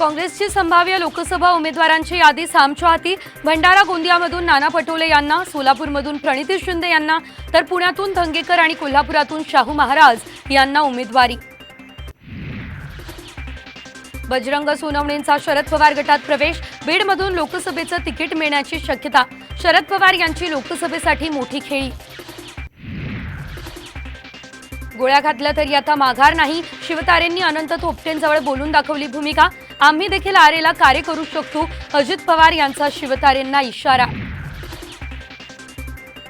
काँग्रेसची संभाव्य लोकसभा उमेदवारांची यादी सामच्या हाती भंडारा गोंदियामधून नाना पटोले यांना सोलापूरमधून प्रणिती शिंदे यांना तर पुण्यातून धंगेकर आणि कोल्हापुरातून शाहू महाराज यांना उमेदवारी. बजरंग सोनवणेंचा शरद पवार गटात प्रवेश बीडमधून लोकसभेचं तिकीट मिळण्याची शक्यता. शरद पवार यांची लोकसभेसाठी मोठी खेळी. गोळ्या घातल्या तरी आता माघार नाही. शिवतारेंनी अनंत थोपटेंजवळ बोलून दाखवली भूमिका. आम्ही देखील आरेला कार्य करू शकतो अजित पवार यांचा शिवतारेंना इशारा.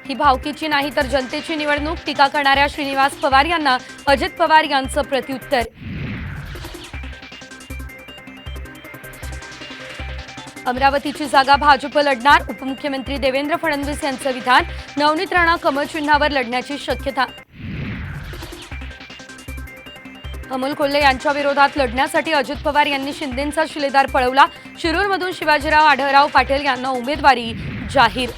ही भावकीची नाही तर जनतेची निवडणूक टीका करणाऱ्या श्रीनिवास पवार यांना अजित पवार यांचं प्रत्युत्तर. अमरावतीची जागा भाजप लढणार उपमुख्यमंत्री देवेंद्र फडणवीस यांचं विधान नवनीत राणा कमळ चिन्हावर लढण्याची शक्यता. अमोल कोल्हे यांच्या विरोधात लढण्यासाठी अजित पवार यांनी शिंदेंचा शिलेदार पळवला. शिरूरमधून शिवाजीराव आढळराव पाटील यांना उमेदवारी जाहीर.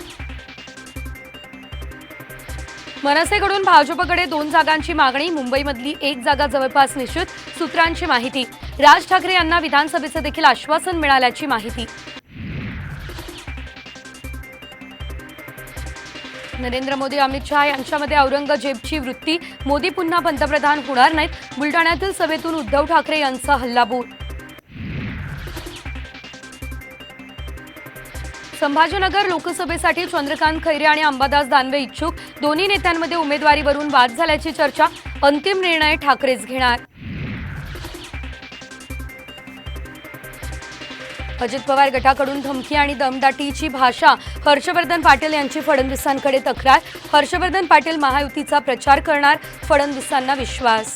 मनसेकडून भाजपकडे दोन जागांची मागणी मुंबईमधली एक जागा जवळपास निश्चित सूत्रांची माहिती. राज ठाकरे यांना विधानसभेचं देखील आश्वासन मिळाल्याची माहिती. नरेंद्र मोदी अमित शहा यांच्यामध्ये औरंगजेबची वृत्ती. मोदी पुन्हा पंतप्रधान होणार नाहीत. बुलढाण्यातील सभेतून उद्धव ठाकरे यांचा हल्लाबोल. संभाजीनगर लोकसभेसाठी चंद्रकांत खैरे आणि अंबादास दानवे इच्छुक. दोन्ही नेत्यांमध्ये उमेदवारीवरून वाद झाल्याची चर्चा. अंतिम निर्णय ठाकरेच घेणार. अजित पवार गटाकडून धमकी आणि दमदाटीची भाषा हर्षवर्धन पाटील यांची फडणवीसांकडे तक्रार. हर्षवर्धन पाटील महायुतीचा प्रचार करणार फडणवीसांना विश्वास.